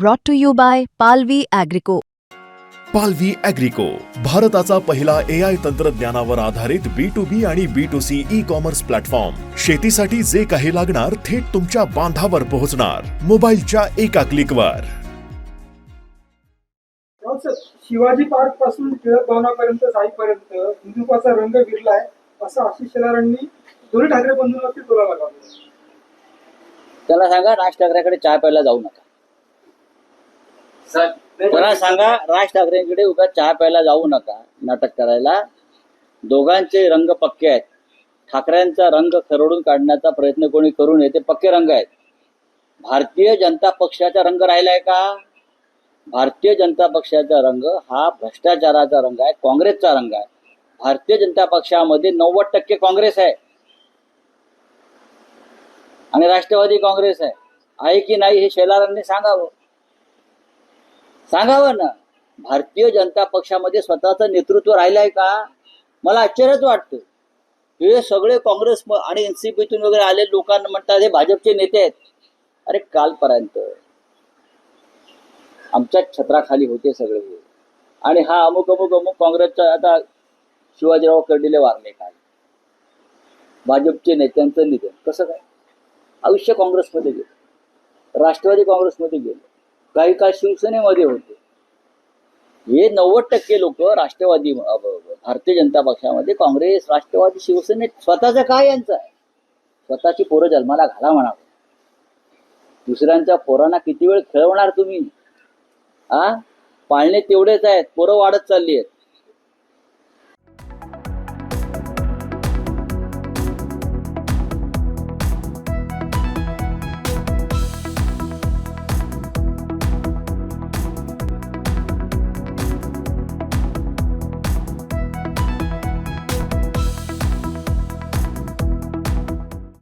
brought to you by Palvi Agrico. पालवी अॅग्रिको भारताचा पहिला ए आय तंत्रज्ञानावर आधारित बी टू बी आणि B to C ecommerce platform शेतीसाठी जे काही लागणार थेट तुमच्या बांधावर पोहोचणार. मोबाईलच्या एका क्लिकवर हो सर शिवाजी पार्कपासून टिळक भवनापर्यंत जाईपर्यंत हिंदुत्वाचा रंग विरलाय असं आशिष शेलारांनी दोन्ही ठाकरे बंधूंवरती टोला लगावला त्याला सांगा राज ठाकरेकडे चहा प्यायला जाऊ नका. मला सांगा राज ठाकरेंकडे उगा चहा प्यायला जाऊ नका नाटक करायला. दोघांचे रंग पक्के आहेत. ठाकरेंचा रंग खरडून काढण्याचा प्रयत्न कोणी करू नये ते पक्के रंग आहेत. भारतीय जनता पक्षाचा रंग राहिलाय का? भारतीय जनता पक्षाचा रंग हा भ्रष्टाचाराचा रंग आहे काँग्रेसचा रंग आहे. भारतीय जनता पक्षामध्ये नव्वद टक्के काँग्रेस आहे. आणि राष्ट्रवादी काँग्रेस आहे. आहे की नाही हे शेलारांनी सांगावं? सांगावं ना? भारतीय जनता पक्षामध्ये स्वतःचं नेतृत्व राहिलंय का? मला आश्चर्यच वाटतं. हे सगळे काँग्रेस म- आणि एनसीपीतून वगैरे आले लोकांना म्हणतात हे भाजपचे नेते आहेत. अरे कालपर्यंत. आमच्याच छत्राखाली होते सगळे. आणि हा अमुक अमुक अमुक काँग्रेसचा आता शिवाजीराव कर्डिले वारले काय? भाजपचे नेत्यांचं निधन. कसं काय? आयुष्य काँग्रेसमध्ये गेलं. राष्ट्रवादी काँग्रेसमध्ये गेलं. काही काळ शिवसेनेमध्ये होते. हे नव्वद टक्के लोक राष्ट्रवादी भारतीय जनता पक्षामध्ये काँग्रेस राष्ट्रवादी शिवसेनेत स्वतःचा काय यांचं आहे? स्वतःची पोरं जन्माला घाला म्हणावं. दुसऱ्यांच्या पोरांना किती वेळ खेळवणार तुम्ही? आ? पाळणे तेवढेच आहेत पोरं वाढत चालली आहेत.